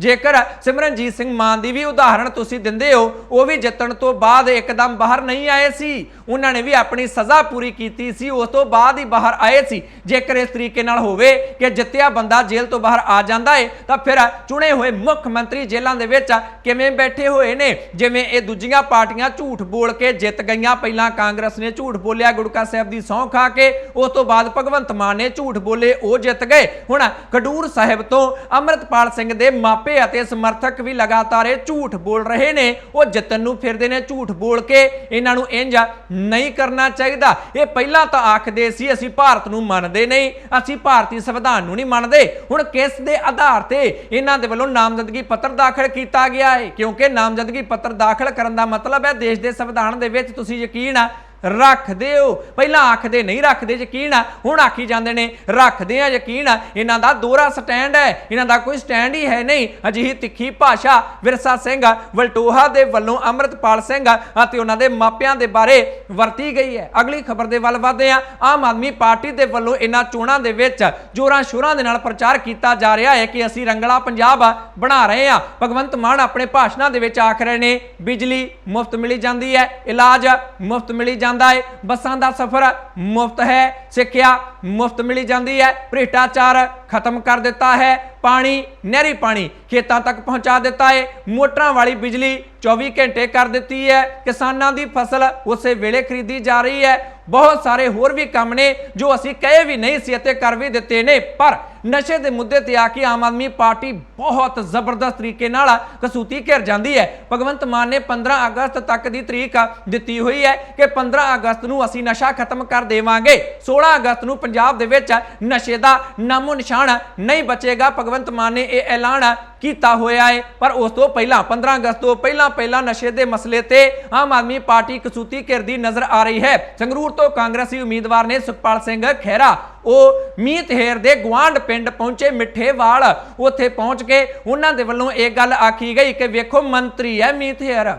ਜੇਕਰ ਸਿਮਰਨਜੀਤ ਸਿੰਘ ਮਾਨ ਦੀ ਵੀ ਉਦਾਹਰਣ ਤੁਸੀਂ ਦਿੰਦੇ ਹੋ, ਉਹ ਵੀ ਜਿੱਤਣ ਤੋਂ ਬਾਅਦ ਇੱਕਦਮ ਬਾਹਰ ਨਹੀਂ ਆਏ ਸੀ। ਉਹਨਾਂ ਨੇ ਵੀ ਆਪਣੀ ਸਜ਼ਾ ਪੂਰੀ ਕੀਤੀ ਸੀ, ਉਸ ਤੋਂ ਬਾਅਦ ਹੀ ਬਾਹਰ ਆਏ ਸੀ। ਜੇਕਰ ਇਸ ਤਰੀਕੇ ਨਾਲ ਹੋਵੇ ਕਿ ਜਿੱਤਿਆ ਬੰਦਾ ਜੇਲ੍ਹ ਤੋਂ ਬਾਹਰ ਆ ਜਾਂਦਾ ਏ, ਤਾਂ ਫਿਰ ਚੁਣੇ ਹੋਏ ਮੁੱਖ ਮੰਤਰੀ ਜੇਲ੍ਹਾਂ ਦੇ ਵਿੱਚ ਕਿਵੇਂ ਬੈਠੇ ਹੋਏ ਨੇ? ਜਿਵੇਂ ਇਹ ਦੂਜੀਆਂ ਪਾਰਟੀਆਂ ਝੂਠ ਬੋਲ ਕੇ ਜਿੱਤ ਗਈਆਂ। ਪਹਿਲਾਂ ਕਾਂਗਰਸ ਨੇ ਝੂਠ ਬੋਲਿਆ, ਗੁੜਕਾ ਸਾਹਿਬ ਦੀ ਸਹੁੰ ਖਾ ਕੇ। ਉਸ ਤੋਂ ਬਾਅਦ ਭਗਵੰਤ ਮਾਨ ਨੇ ਝੂਠ ਬੋਲੇ, ਉਹ ਜਿੱਤ ਗਏ। ਹੁਣ ਖਡੂਰ ਸਾਹਿਬ ਤੋਂ ਅੰਮ੍ਰਿਤਪਾਲ ਸਿੰਘ ਦੇ ਮਾਪੇ ਅਤੇ ਸਮਰਥਕ ਵੀ ਲਗਾਤਾਰ ਇਹ ਝੂਠ ਬੋਲ ਰਹੇ ਨੇ। ਉਹ ਜਿੱਤਣ ਨੂੰ ਫਿਰਦੇ ਨੇ, ਝੂਠ ਬੋਲ ਕੇ ਇਹਨਾਂ ਨੂੰ ਇੰਜ ਨਹੀਂ ਕਰਨਾ ਚਾਹੀਦਾ। ਇਹ ਪਹਿਲਾਂ ਤਾਂ ਆਖਦੇ ਸੀ, ਅਸੀਂ ਭਾਰਤ ਨੂੰ ਮੰਨਦੇ ਨਹੀਂ, ਅਸੀਂ ਭਾਰਤੀ ਸੰਵਿਧਾਨ ਨੂੰ ਨਹੀਂ ਮੰਨਦੇ। ਹੁਣ ਕਿਸ ਦੇ ਆਧਾਰ ਤੇ ਇਹਨਾਂ ਦੇ ਵੱਲੋਂ ਨਾਮਜ਼ਦਗੀ ਪੱਤਰ ਦਾਖਲ ਕੀਤਾ ਗਿਆ ਹੈ? ਕਿਉਂਕਿ ਨਾਮਜ਼ਦਗੀ ਪੱਤਰ ਦਾਖਲ ਕਰਨ ਦਾ ਮਤਲਬ ਹੈ, ਦੇਸ਼ ਦੇ ਸੰਵਿਧਾਨ ਦੇ ਵਿੱਚ ਤੁਸੀਂ ਯਕੀਨ ਰੱਖਦੇ ਹੋ ਪਹਿਲਾਂ ਆਖਦੇ ਨਹੀਂ ਰੱਖਦੇ, ਯਕੀਨ ਆ, ਹੁਣ ਆਖੀ ਜਾਂਦੇ ਨੇ, ਰੱਖਦੇ ਆ, ਯਕੀਨ ਆ। ਇਹਨਾਂ ਦਾ ਦੋਹਰਾ ਸਟੈਂਡ ਹੈ, ਇਹਨਾਂ ਦਾ ਕੋਈ ਸਟੈਂਡ ਹੀ ਹੈ ਨਹੀਂ। ਅਜਿਹੀ ਤਿੱਖੀ ਭਾਸ਼ਾ ਵਿਰਸਾ ਸਿੰਘ, ਵਲਟੋਹਾ ਦੇ ਵੱਲੋਂ ਅੰਮ੍ਰਿਤਪਾਲ ਸਿੰਘ ਅਤੇ ਉਹਨਾਂ ਦੇ ਮਾਪਿਆਂ ਦੇ ਬਾਰੇ ਵਰਤੀ ਗਈ ਹੈ। ਅਗਲੀ ਖਬਰ ਦੇ ਵੱਲ ਵਧਦੇ ਆ ਆਮ ਆਦਮੀ ਪਾਰਟੀ ਦੇ ਵੱਲੋਂ ਇਹਨਾਂ ਚੋਣਾਂ ਦੇ ਵਿੱਚ ਜੋਰਾਂ ਸ਼ੋਰਾਂ ਦੇ ਨਾਲ ਪ੍ਰਚਾਰ ਕੀਤਾ ਜਾ ਰਿਹਾ ਹੈ ਕਿ ਅਸੀਂ ਰੰਗਲਾ ਪੰਜਾਬ ਬਣਾ ਰਹੇ ਹਾਂ। ਭਗਵੰਤ ਮਾਨ ਆਪਣੇ ਭਾਸ਼ਣਾਂ ਦੇ ਵਿੱਚ ਆਖ ਰਹੇ ਨੇ, ਬਿਜਲੀ ਮੁਫਤ ਮਿਲੀ ਜਾਂਦੀ ਹੈ, ਇਲਾਜ ਮੁਫਤ ਮਿਲੀ ਜਾਂਦਾ ਹੈ ਬੱਸਾਂ ਦਾ ਸਫ਼ਰ ਮੁਫਤ ਹੈ। ਸਿੱਖਿਆ ਮੁਫਤ ਮਿਲੀ ਜਾਂਦੀ ਹੈ। ਭ੍ਰਿਸ਼ਟਾਚਾਰ ਖਤਮ ਕਰ ਦਿੱਤਾ ਹੈ। ਪਾਣੀ, ਨਹਿਰੀ ਪਾਣੀ ਖੇਤਾਂ ਤੱਕ ਪਹੁੰਚਾ ਦਿੱਤਾ ਹੈ ਮੋਟਰਾਂ ਵਾਲੀ ਬਿਜਲੀ 24 ਘੰਟੇ ਕਰ ਦਿੱਤੀ ਹੈ ਕਿਸਾਨਾਂ ਦੀ ਫਸਲ ਉਸੇ ਵੇਲੇ ਖਰੀਦੀ ਜਾ ਰਹੀ ਹੈ ਬਹੁਤ ਸਾਰੇ ਹੋਰ ਵੀ ਕੰਮ ਨੇ ਜੋ ਅਸੀਂ ਕਹੇ ਵੀ ਨਹੀਂ ਸੀ ਅਤੇ ਕਰ ਵੀ ਦਿੱਤੇ ਨੇ। ਪਰ ਨਸ਼ੇ ਦੇ ਮੁੱਦੇ ਤੇ ਆ ਕੇ ਆਮ ਆਦਮੀ ਪਾਰਟੀ ਬਹੁਤ ਜ਼ਬਰਦਸਤ ਤਰੀਕੇ ਨਾਲ ਕਸੂਤੀ ਘਿਰ ਜਾਂਦੀ ਹੈ ਭਗਵੰਤ ਮਾਨ ਨੇ 15 ਅਗਸਤ ਤੱਕ ਦੀ ਤਰੀਕ ਦਿੱਤੀ ਹੋਈ ਹੈ ਕਿ 15 ਅਗਸਤ ਨੂੰ ਅਸੀਂ ਨਸ਼ਾ ਖਤਮ ਕਰ ਦੇਵਾਂਗੇ। 16 ਅਗਸਤ ਨੂੰ ਪੰਜਾਬ ਦੇ ਵਿੱਚ ਨਸ਼ੇ ਦਾ ਨਾਮੋ ਨਿਸ਼ਾਨ ਨਹੀਂ ਬਚੇਗਾ। ਭਗਵੰਤ ਮਾਨ ਨੇ ਇਹ ਐਲਾਨ ਕੀਤਾ ਹੋਇਆ ਹੈ। ਪਰ ਉਸ ਤੋਂ ਪਹਿਲਾਂ 15 ਅਗਸਤ ਤੋਂ ਪਹਿਲਾਂ ਪਹਿਲਾਂ ਨਸ਼ੇ ਦੇ ਮਸਲੇ ਤੇ ਆਮ ਆਦਮੀ ਪਾਰਟੀ ਕਸੂਤੀ ਘਿਰਦੀ ਨਜ਼ਰ ਆ ਰਹੀ ਹੈ। ਸੰਗਰੂਰ ਤੋਂ ਕਾਂਗਰਸੀ ਉਮੀਦਵਾਰ ਨੇ ਸੁਖਪਾਲ ਸਿੰਘ ਖਹਿਰਾ, ਉਹ ਮੀਤ ਹੇਰ ਦੇ ਗਵਾਂਡ ਪਿੰਡ ਪਹੁੰਚੇ ਮਿੱਠੇਵਾਲ, ਉੱਥੇ ਪਹੁੰਚ ਕੇ ਉਹਨਾਂ ਦੇ ਵੱਲੋਂ ਇਹ ਗੱਲ ਆਖੀ ਗਈ ਕਿ ਵੇਖੋ ਮੰਤਰੀ ਹੈ ਮੀਤ ਹੇਰ,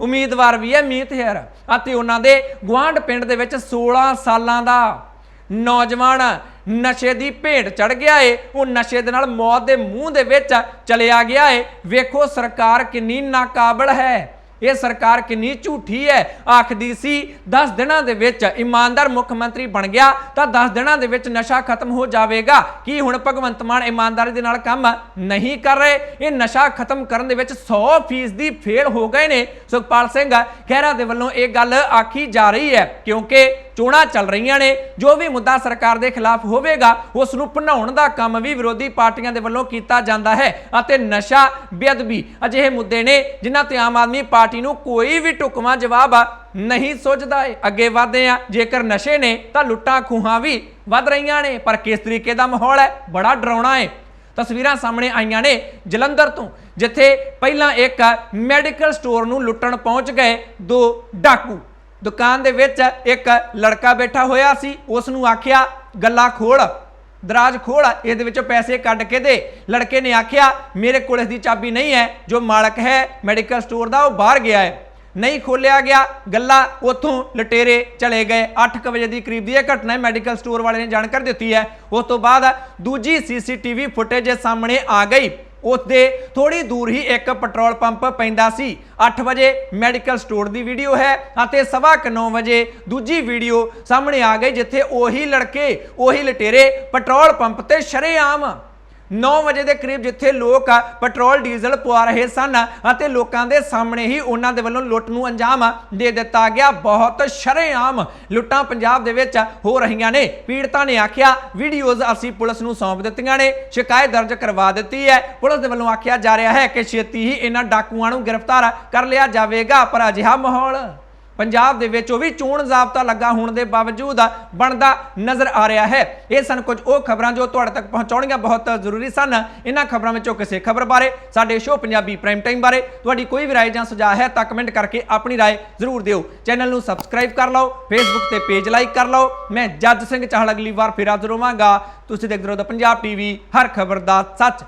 ਉਮੀਦਵਾਰ ਵੀ ਹੈ ਮੀਤ ਹੇਰ ਅਤੇ ਉਹਨਾਂ ਦੇ ਗਵਾਂਡ ਪਿੰਡ ਦੇ ਵਿੱਚ 16 ਸਾਲਾਂ ਦਾ ਨੌਜਵਾਨ ਨਸ਼ੇ ਦੀ ਭੇਟ ਚੜ ਗਿਆ ਏ, ਉਹ ਨਸ਼ੇ ਦੇ ਨਾਲ ਮੌਤ ਦੇ ਮੂੰਹ ਦੇ ਵਿੱਚ ਚਲਿਆ ਗਿਆ ਏ। ਵੇਖੋ ਸਰਕਾਰ ਕਿੰਨੀ ਨਾਕਾਬਲ ਹੈ। ਇਹ ਸਰਕਾਰ ਕਿੰਨੀ ਝੂਠੀ ਹੈ। ਆਖਦੀ ਸੀ 10 ਦਿਨਾਂ ਦੇ ਵਿੱਚ ਇਮਾਨਦਾਰ ਮੁੱਖ ਮੰਤਰੀ ਬਣ ਗਿਆ, ਤਾਂ 10 ਦਿਨਾਂ ਦੇ ਵਿੱਚ ਨਸ਼ਾ ਖਤਮ ਹੋ ਜਾਵੇਗਾ। ਕੀ ਹੁਣ ਭਗਵੰਤ ਮਾਨ ਇਮਾਨਦਾਰੀ ਦੇ ਨਾਲ ਕੰਮ ਨਹੀਂ ਕਰ ਰਹੇ? ਇਹ ਨਸ਼ਾ ਖਤਮ ਕਰਨ ਦੇ ਵਿੱਚ 100% ਦੀ ਫੇਲ ਹੋ ਗਏ ਨੇ। ਸੁਖਪਾਲ ਸਿੰਘ ਖਹਿਰਾ ਦੇ ਵੱਲੋਂ ਇਹ ਗੱਲ ਆਖੀ ਜਾ ਰਹੀ ਹੈ, ਕਿਉਂਕਿ ਚੋਣਾਂ ਚੱਲ ਰਹੀਆਂ ਨੇ। ਜੋ ਵੀ ਮੁੱਦਾ ਸਰਕਾਰ ਦੇ ਖਿਲਾਫ ਹੋਵੇਗਾ, ਉਸ ਨੂੰ ਭਨਾਉਣ ਦਾ ਕੰਮ ਵੀ ਵਿਰੋਧੀ ਪਾਰਟੀਆਂ ਦੇ ਵੱਲੋਂ ਕੀਤਾ ਜਾਂਦਾ ਹੈ ਅਤੇ ਨਸ਼ਾ ਬੇਅਦਬੀ ਅਜਿਹੇ ਮੁੱਦੇ ਨੇ ਜਿਨ੍ਹਾਂ ਤੇ ਆਮ ਆਦਮੀ ਪਾਰਟੀ ਨੂੰ ਕੋਈ ਵੀ ਟੁਕਮਾ ਜਵਾਬ ਨਹੀਂ ਸੋਚਦਾ ਏ ਅੱਗੇ ਵਧਦੇ ਆ ਜੇਕਰ ਨਸ਼ੇ ਨੇ, ਤਾਂ ਲੁੱਟਾਂ ਖੂਹਾਂ ਵੀ ਵੱਧ ਰਹੀਆਂ ਨੇ। ਪਰ ਕਿਸ ਤਰੀਕੇ ਦਾ ਮਾਹੌਲ ਹੈ? ਬੜਾ ਡਰਾਉਣਾ ਹੈ। ਤਸਵੀਰਾਂ ਸਾਹਮਣੇ ਆਈਆਂ ਨੇ ਜਲੰਧਰ ਤੋਂ, ਜਿੱਥੇ ਪਹਿਲਾਂ ਇੱਕ ਮੈਡੀਕਲ ਸਟੋਰ ਨੂੰ ਲੁੱਟਣ ਪਹੁੰਚ ਗਏ ਦੋ ਡਾਕੂ। ਦੁਕਾਨ ਦੇ ਵਿੱਚ ਇੱਕ ਲੜਕਾ ਬੈਠਾ ਹੋਇਆ ਸੀ ਉਸ ਨੂੰ ਆਖਿਆ, ਗੱਲਾ ਖੋਲ, ਦਰਾਜ ਖੋਲ, ਇਹਦੇ ਵਿੱਚੋਂ ਪੈਸੇ ਕੱਢ ਕੇ ਦੇ। ਲੜਕੇ ਨੇ ਆਖਿਆ, ਮੇਰੇ ਕੋਲ ਇਸ ਦੀ ਚਾਬੀ ਨਹੀਂ ਹੈ, ਜੋ ਮਾਲਕ ਹੈ, ਮੈਡੀਕਲ ਸਟੋਰ ਦਾ, ਉਹ ਬਾਹਰ ਗਿਆ ਹੈ। ਨਹੀਂ ਖੋਲਿਆ ਗਿਆ, ਗੱਲਾ ਉਥੋਂ ਲਟੇਰੇ ਚਲੇ ਗਏ। 8:00 ਵਜੇ ਦੀ ਕਰੀਬ ਦੀ ਇਹ ਘਟਨਾ ਮੈਡੀਕਲ ਸਟੋਰ ਵਾਲੇ ਨੇ ਜਾਣਕਾਰੀ ਦਿੱਤੀ ਹੈ। ਉਸ ਤੋਂ ਬਾਅਦ ਦੂਜੀ ਸੀਸੀਟੀਵੀ ਫੁਟੇਜ ਸਾਹਮਣੇ ਆ ਗਈ। ਉਸਦੇ ਥੋੜੀ ਦੂਰ ਹੀ ਇੱਕ ਪੈਟਰੋਲ ਪੰਪ ਪੈਂਦਾ ਸੀ। 8 ਵਜੇ ਮੈਡੀਕਲ ਸਟੋਰ ਦੀ ਵੀਡੀਓ ਹੈ ਅਤੇ ਸਵਾ ਕੁ 9 ਵਜੇ ਦੂਜੀ ਵੀਡੀਓ ਸਾਹਮਣੇ ਆ ਗਈ, ਜਿੱਥੇ ਉਹੀ ਲੜਕੇ, ਉਹੀ ਲਟੇਰੇ ਪੈਟਰੋਲ ਪੰਪ ਤੇ ਸ਼ਰੇਆਮ 9 ਵਜੇ ਦੇ ਕਰੀਬ ਜਿੱਥੇ ਲੋਕ ਪੈਟਰੋਲ, ਡੀਜ਼ਲ ਪਵਾ ਰਹੇ ਸਨ ਅਤੇ ਲੋਕਾਂ ਦੇ ਸਾਹਮਣੇ ਹੀ ਉਹਨਾਂ ਦੇ ਵੱਲੋਂ ਲੁੱਟ ਨੂੰ ਅੰਜਾਮ ਦੇ ਦਿੱਤਾ ਗਿਆ। ਬਹੁਤ ਸ਼ਰੇਆਮ ਲੁੱਟਾਂ ਪੰਜਾਬ ਦੇ ਵਿੱਚ ਹੋ ਰਹੀਆਂ ਨੇ। ਪੀੜਤਾਂ ਨੇ ਆਖਿਆ, ਵੀਡੀਓਜ਼ ਅਸੀਂ ਪੁਲਿਸ ਨੂੰ ਸੌਂਪ ਦਿੱਤੀਆਂ ਨੇ, ਸ਼ਿਕਾਇਤ ਦਰਜ ਕਰਵਾ ਦਿੱਤੀ ਹੈ। ਪੁਲਿਸ ਦੇ ਵੱਲੋਂ ਆਖਿਆ ਜਾ ਰਿਹਾ ਹੈ ਕਿ ਛੇਤੀ ਹੀ ਇਹਨਾਂ ਡਾਕੂਆਂ ਨੂੰ ਗ੍ਰਿਫਤਾਰ ਕਰ ਲਿਆ ਜਾਵੇਗਾ, ਪਰ ਅਜਿਹਾ ਮਾਹੌਲ ਪੰਜਾਬ ਦੇ ਵਿੱਚ ਉਹ ਵੀ ਚੋਣ ਜ਼ਾਬਤਾ ਲੱਗਾ ਹੋਣ ਦੇ ਬਾਵਜੂਦ ਬਣਦਾ ਨਜ਼ਰ ਆ ਰਿਹਾ ਹੈ। ਇਹ ਸਨ ਕੁਝ ਉਹ ਖਬਰਾਂ ਜੋ ਤੁਹਾਡੇ ਤੱਕ ਪਹੁੰਚਾਉਣੀਆਂ ਬਹੁਤ ਜ਼ਰੂਰੀ ਸਨ। ਇਹਨਾਂ ਖਬਰਾਂ ਵਿੱਚੋਂ ਕਿਸੇ ਖਬਰ ਬਾਰੇ, ਸਾਡੇ ਸ਼ੋਅ ਪੰਜਾਬੀ ਪ੍ਰਾਈਮ ਟਾਈਮ ਬਾਰੇ, ਤੁਹਾਡੀ ਕੋਈ ਵੀ ਰਾਏ ਜਾਂ ਸੁਝਾਅ ਹੈ ਤਾਂ ਕਮੈਂਟ ਕਰਕੇ ਆਪਣੀ ਰਾਏ ਜ਼ਰੂਰ ਦਿਓ। ਚੈਨਲ ਨੂੰ ਸਬਸਕ੍ਰਾਈਬ ਕਰ ਲਓ ਫੇਸਬੁੱਕ ਤੇ ਪੇਜ ਲਾਈਕ ਕਰ ਲਓ। ਮੈਂ ਜੱਜ ਸਿੰਘ ਚਾਹਲ ਅਗਲੀ ਵਾਰ ਫਿਰ ਹਾਜ਼ਰ ਹੋਵਾਂਗਾ। ਤੁਸੀਂ ਦੇਖਦੇ ਰਹੋ ਦਾ ਪੰਜਾਬ ਟੀਵੀ ਹਰ ਖਬਰ ਦਾ ਸੱਚ।